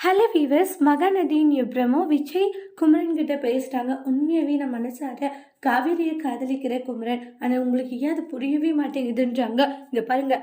Hello viewers மகாநதியின் எப்ரமோ விஜய் குமரன் கிட்ட பேசிட்டாங்க உண்மையாகவே நான் மனசார காவேரியை காதலிக்கிற குமரன். ஆனால் உங்களுக்கு ஏன் அது புரியவே மாட்டேங்குதுன்றாங்க. இங்கே பாருங்க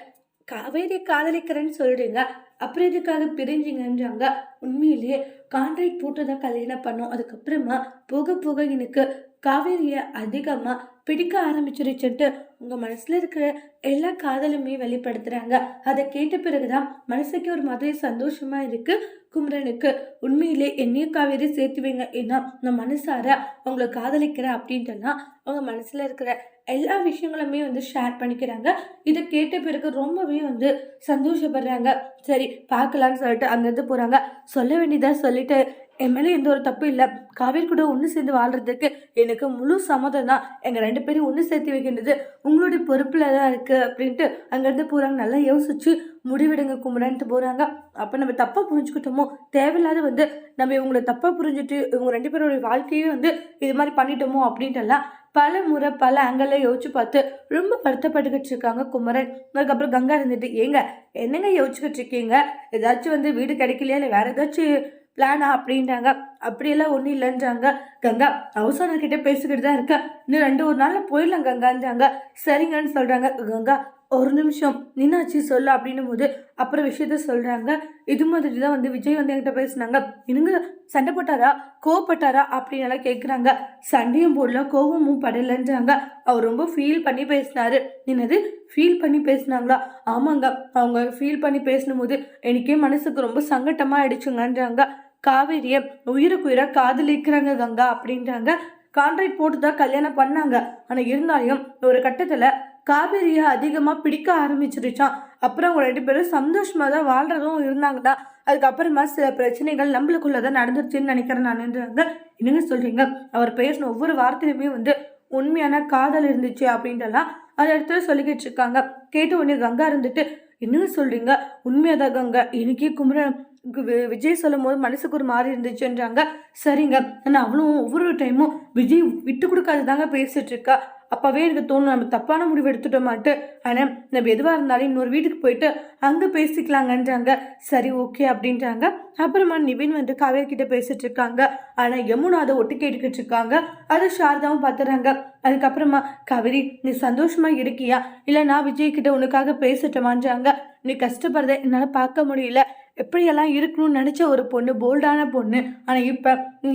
காவேரியை காதலிக்கிறேன்னு சொல்கிறீங்க அப்புறம் எதுக்காக பிரிஞ்சிங்கன்றாங்க. உண்மையிலேயே கான்ட்ராக்ட் போட்டு தான் கல்யாணம் பண்ணோம். அதுக்கப்புறமா போக போக எனக்கு காவேரியை அதிகமாக பிடிக்க ஆரம்பிச்சிருச்சுன்ட்டு உங்கள் மனசில் இருக்கிற எல்லா காதலுமே வெளிப்படுத்துகிறாங்க அதை கேட்ட பிறகுதான் மனசுக்கு ஒரு மாதிரி சந்தோஷமாக இருக்குது குமரனுக்கு உண்மையிலே என்னையும் காவேரி சேர்த்து வைங்க. ஏன்னா நான் மனசார அவங்கள காதலிக்கிறேன் அப்படின்ட்டுலாம் அவங்க மனசில் இருக்கிற எல்லா விஷயங்களுமே வந்து ஷேர் பண்ணிக்கிறாங்க. இதை கேட்ட பிறகு ரொம்பவே வந்து சந்தோஷப்படுறாங்க. சரி பார்க்கலான்னு சொல்லிட்டு அங்கேருந்து போகிறாங்க சொல்ல வேண்டியதாக சொல்லிட்டு என் மேலே எந்த ஒரு தப்பு இல்லை. காவேரி கூட ஒன்று சேர்ந்து வாழ்கிறதுக்கு எனக்கு முழு சம்மதம் தான். எங்கள் ரெண்டு பேரும் ஒன்று சேர்த்து வைக்கின்றது உங்களுடைய பொறுப்பில் தான் இருக்குது அப்படின்ட்டு அங்கேருந்து போகிறாங்க நல்லா யோசிச்சு முடிவிடுங்க கும்பிடான்ட்டு போகிறாங்க அப்போ நம்ம தப்பாக புரிஞ்சுக்கிட்டோமோ தேவையில்லாத வந்து நம்ம இவங்களை தப்பாக புரிஞ்சுட்டு இவங்க ரெண்டு பேருடைய வாழ்க்கையே வந்து இது மாதிரி பண்ணிட்டோமோ அப்படின்ட்டுலாம் பல முறை பல ஆங்கிளில் யோசிச்சு பார்த்து ரொம்ப வருத்தப்பட்டுக்கிட்டு இருக்காங்க குமரன். அதுக்கப்புறம் கங்கா இருந்துட்டு ஏங்க என்னங்க யோசிச்சுக்கிட்டு இருக்கீங்க? ஏதாச்சும் வந்து வீடு கிடைக்கலையா? இல்லை வேறு ஏதாச்சும் பிளானா அப்படின்றாங்க. அப்படியெல்லாம் ஒன்றும் இல்லைன்றாங்க. கங்கா அவசரம் கிட்டே பேசிக்கிட்டு தான் இருக்கேன் இன்னும் ரெண்டு ஒரு நாளில் போயிடலாம் கங்கான்றாங்க. சரிங்கன்னு சொல்கிறாங்க கங்கா ஒரு நிமிஷம். நின்னாச்சு சொல்லு அப்படின்னும் போது அப்புறம் விஷயத்த சொல்கிறாங்க இது மாதிரி தான் வந்து விஜய் வந்து என்கிட்ட பேசினாங்க. இனிங்க சண்டை போட்டாரா? கோவப்பட்டாரா? அப்படின்னு எல்லாம் கேட்குறாங்க சண்டையும் போடல கோவமும் படலைன்றாங்க. அவர் ரொம்ப ஃபீல் பண்ணி பேசினாரு. என்னது? ஃபீல் பண்ணி பேசினாங்களா? ஆமாங்க. அவங்க ஃபீல் பண்ணி பேசினும் போது எனக்கே மனசுக்கு ரொம்ப சங்கட்டமாக ஆயிடுச்சுங்கன்றாங்க. காவேரியை உயிருக்குயிரை காதலிக்கிறாங்க கங்கா அப்படின்றாங்க. கான்ட்ராக்ட் போட்டு தான் கல்யாணம் பண்ணாங்க. ஆனால் இருந்தாலும் ஒரு கட்டத்தில் காவேரியை அதிகமாக பிடிக்க ஆரம்பிச்சிருச்சான் அப்புறம் அவங்க ரெண்டு பேரும் சந்தோஷமாக தான் வாழ்கிறதும் இருந்தாங்கடா. அதுக்கப்புறமா சில பிரச்சனைகள் நம்மளுக்குள்ள தான் நடந்துருச்சுன்னு நினைக்கிறேன் நான்ன்றாங்க என்னங்க சொல்கிறீங்க அவர் பேசின ஒவ்வொரு வார்த்தையுமே வந்து உண்மையான காதல் இருந்துச்சு அப்படின்றலாம் அந்த இடத்துல சொல்லிக்கிட்டு இருக்காங்க. கேட்ட உடனே கங்கா இருந்துட்டு என்னங்க சொல்கிறீங்க உண்மையாக தான் கங்கா எனக்கே குமரன் விஜய் சொல்லும் போது மனசுக்கு ஒரு மாதிரி இருந்துச்சுன்றாங்க. சரிங்க. ஆனால் அவளும் ஒவ்வொரு டைமும் விஜய் விட்டு கொடுக்காது தாங்க பேசிட்டு இருக்கா அப்போவே எனக்கு தோணும் நம்ம தப்பான முடிவு எடுத்துட்டோமாட்டு ஆனால் நம்ம எதுவாக இருந்தாலும் இன்னொரு வீட்டுக்கு போயிட்டு அங்கே பேசிக்கலாங்கன்றாங்க. சரி ஓகே அப்படின்றாங்க. அப்புறமா நிவின் வந்து காவேரி கிட்ட பேசிட்டு இருக்காங்க ஆனால் யமுனா அதை ஒட்டு கேட்டுக்கிட்டு இருக்காங்க அதை சாரதாவும் பார்த்துறாங்க அதுக்கப்புறமா கவிரி நீ சந்தோஷமா இருக்கியா? இல்லை நான் விஜய்கிட்ட உனக்காக பேசட்டமான்றாங்க. நீ கஷ்டப்படுறத என்னால் பார்க்க முடியல. எப்படியெல்லாம் இருக்கணும்னு நினச்ச ஒரு பொண்ணு போல்டான பொண்ணு. ஆனால் இப்போ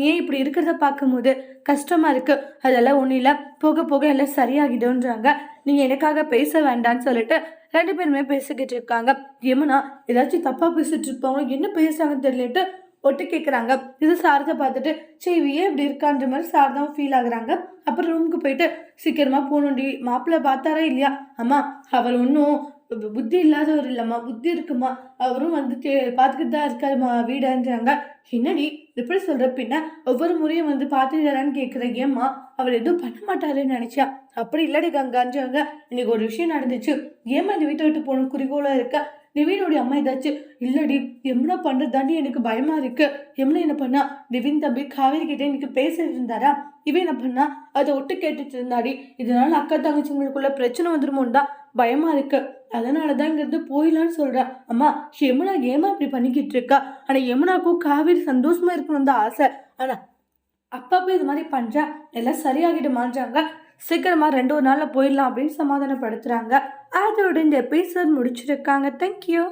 ஏன் இப்படி இருக்கிறத பார்க்கும்போது கஷ்டமாக இருக்குது அதெல்லாம் ஒன்றும் இல்லை. போக போக எல்லாம் சரியாகிடுன்றாங்க நீங்கள் எனக்காக பேச வேண்டாம்னு சொல்லிட்டு ரெண்டு பேருமே பேசிக்கிட்டு இருக்காங்க. யமுனா ஏதாச்சும் தப்பாக பேசிகிட்டு இருப்பாங்க என்ன பேசுகிறாங்கன்னு தெரியலட்டு ஒட்டு கேட்குறாங்க இது சாரதை பார்த்துட்டு சரி ஏன் இப்படி இருக்கான்ற மாதிரி சாரதாவும் ஃபீல் ஆகுறாங்க. அப்புறம் ரூமுக்கு போயிட்டு சீக்கிரமாக போகணுண்டி மாப்பிள்ளை பார்த்தாரா இல்லையா? அம்மா அவர் ஒன்றும் புத்தி இல்லாதவர் இல்லைம்மா. புத்தி இருக்குமா? அவரும் வந்து பார்த்துக்கிட்டு தான் இருக்காருமா வீடான்றாங்க. என்னடி எப்படி சொல்கிற பின்ன ஒவ்வொரு முறையும் வந்து பார்த்துக்கிறான்னு கேட்குற ஏம்மா? அவர் எதுவும் பண்ண மாட்டாருன்னு நினச்சா அப்படி இல்லடி கங்கான்றவங்க இன்னைக்கு ஒரு விஷயம் நடந்துச்சு. ஏம்மா இந்த வீட்டை விட்டு போகணும்? குறிக்கோளாக இருக்க? நிவினுடைய அம்மா ஏதாச்சும் இல்லடி எம்னா பண்ணுறதாண்டி எனக்கு பயமா இருக்கு. எம்னா என்ன பண்ணா நிவின் தம்பி காவேரி கிட்டே எனக்கு பேசிட்டு இருந்தாரா? இவன் என்ன பண்ணா அதை ஒட்டு கேட்டுட்டு இருந்தாடி. இதனால அக்கா தங்கச்சிங்களுக்குள்ள பிரச்சனை வந்துருமோன்னு தான் பயமா இருக்கு. அதனால தான் இங்கிருந்து போயிடலான்னு சொல்கிறேன் அம்மா யமுனா ஏமா இப்படி பண்ணிக்கிட்டு இருக்கா? ஆனால் யமுனாக்கும் காவேரி சந்தோஷமா இருக்கணும் தான் ஆசை. ஆனால் அப்பப்போ இது மாதிரி பண்ணுறா எல்லாம் சரியாகிடுமான்றாங்க சீக்கிரமா ரெண்டு ஒரு நாளில் போயிடலாம் அப்படின்னு சமாதானப்படுத்துகிறாங்க அதோட இந்த எபிசோட் முடிச்சிருக்காங்க. தேங்க்யூ